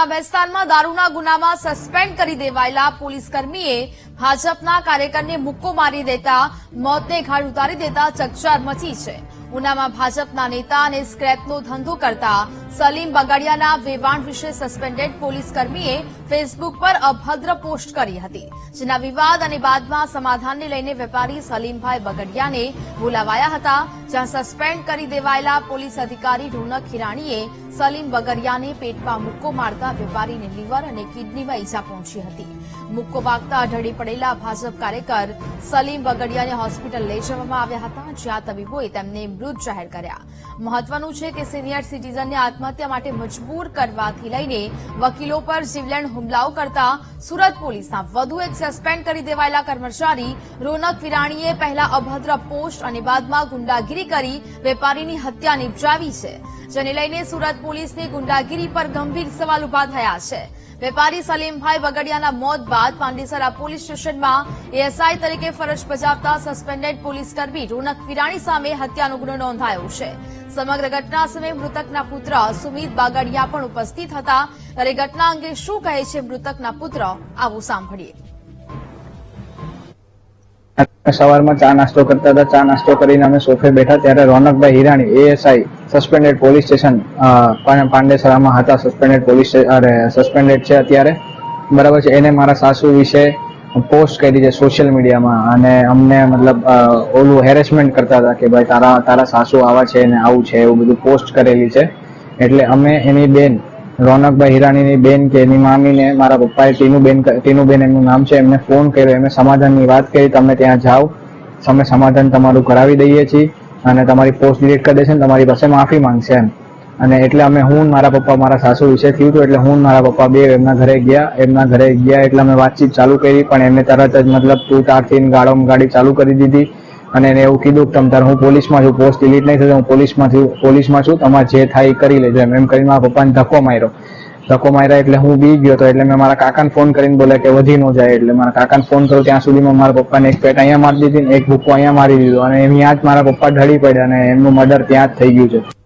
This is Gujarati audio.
સુરતના દારૂના ગુનામાં સસ્પેન્ડ કરી દેવાયેલા પોલીસ કર્મીએ ભાજપના કાર્યકરને મુક્કો મારી દેતા, મોતને ઘાટ ઉતારી દેતા ચકચાર મચી છે. ઉનામાં ભાજપના નેતા અને સ્ક્રેપનો ધંધો કરતા સલીમ બગાડિયાના વેવાણ વિશે સસ્પેન્ડેડ પોલીસ કર્મીએ ફેસબુક પર અભદ્ર પોસ્ટ કરી હતી, જેના વિવાદ અને બાદમાં સમાધાનને લઈને વેપારી સલીમભાઈ બગડિયાને બોલાવાયા હતા, જ્યાં સસ્પેન્ડ કરી દેવાયેલા પોલીસ અધિકારી રોનક હિરાણીએ સલીમ બગડિયાને પેટમાં મુક્કો મારતા વેપારીને લીવર અને કિડનીમાં ઈજા પહોંચી હતી. મુક્કો વાગતા ઢળી પડેલા ભાજપ કાર્યકર સલીમ બગડિયાને હોસ્પિટલ લઈ જવામાં આવ્યા હતા, જ્યાં તબીબોએ તેમને મૃત જાહેર કર્યા. મહત્વનું છે કે સિનિયર સિટીઝનને આત્મહત્યા માટે મજબૂર કરવાથી લઈને વકીલો પર જીવલેણ હુમલાઓ કરતા સુરત પોલીસના વધુ એક સસ્પેન્ડ કરી દેવાયેલા કર્મચારી રોનક વિરાણીએ પહેલા અભદ્ર પોસ્ટ અને બાદમાં ગુંડાગીરી કરી વેપારીની હત્યા નિપજાવી છે, જેને લઈને સુરત પોલીસની ગુંડાગીરી પર ગંભીર સવાલ ઊભા થયા છે. વેપારી સલીમભાઈ બગડિયાના મોત બાદ પાંડીસરા પોલીસ સ્ટેશનમાં એએસઆઈ તરીકે ફરજ બજાવતા સસ્પેન્ડેડ પોલીસ રોનક વિરાણી સામે હત્યાનો ગુનો નોંધાયો છે. સમગ્ર ઘટના સમયે મૃતકના પુત્ર સુમિત બાગડિયા પણ ઉપસ્થિત હતા. ત્યારે ઘટના અંગે શું કહે છે મૃતકના પુત્ર, આવું સાંભળીએ. સવારમાં ચા નાસ્તો કરતા હતા. ચા નાસ્તો કરીને અમે સોફે બેઠા ત્યારે રોનકભાઈ Hirani, ASI suspended police station પાંડેસરામાં હતા સસ્પેન્ડેડ પોલીસ અરે સસ્પેન્ડેડ છે અત્યારે. બરાબર છે, એને મારા સાસુ વિશે પોસ્ટ કરી છે સોશિયલ મીડિયામાં અને અમને મતલબ ઓલું હેરેસમેન્ટ કરતા હતા કે ભાઈ તારા તારા સાસુ આવા છે ને આવું છે, એવું બધું પોસ્ટ કરેલી છે. એટલે અમે એની બેન, રોનકભાઈ હિરાણીની બેન કે એની મામીને, મારા પપ્પાએ ટીનુબેન ટીનુબેન એમનું નામ છે, એમને ફોન કર્યો, એમને સમાધાનની વાત કરી, તમે ત્યાં જાઓ, અમે સમાધાન તમારું કરાવી દઈએ છીએ. અને તમારી પોસ્ટ ડિલીટ કરી દેશે ને તમારી પાસે માફી માંગશે એમ. અને એટલે અમે હું મારા પપ્પા, મારા સાસુ વિશે થયું હતું એટલે હું મારા પપ્પા બે એમના ઘરે ગયા, એમના ઘરે ગયા એટલે અમે વાતચીત ચાલુ કરી, પણ એમને તરત જ મતલબ તું તારથી ગાળોમાં ગાડી ચાલુ કરી દીધી. અને એને એવું કીધું કે તમ તાર, હું પોલીસમાં છું પોસ્ટ ડિલીટ નહીં થશે હું પોલીસમાં છું પોલીસમાં છું, તમારે જે થાય કરી લેજો. એમ એમ કરીને મારા પપ્પાને ધક્કો માર્યો. ધક્કો માર્યા એટલે હું બી ગયો તો એટલે મેં મારા કાકાને ફોન કરીને બોલ્યા કે વધી ન જાય એટલે મારા કાકાને ફોન કર્યો ત્યાં સુધીમાં મારા પપ્પાને એક પેટ અહીંયા મારી દીધી ને એક ભૂક્કો અહીંયા મારી દીધો અને એમ ત્યાં જ મારા પપ્પા ઢળી પડ્યા અને એમનું મર્ડર ત્યાં જ થઈ ગયું છે.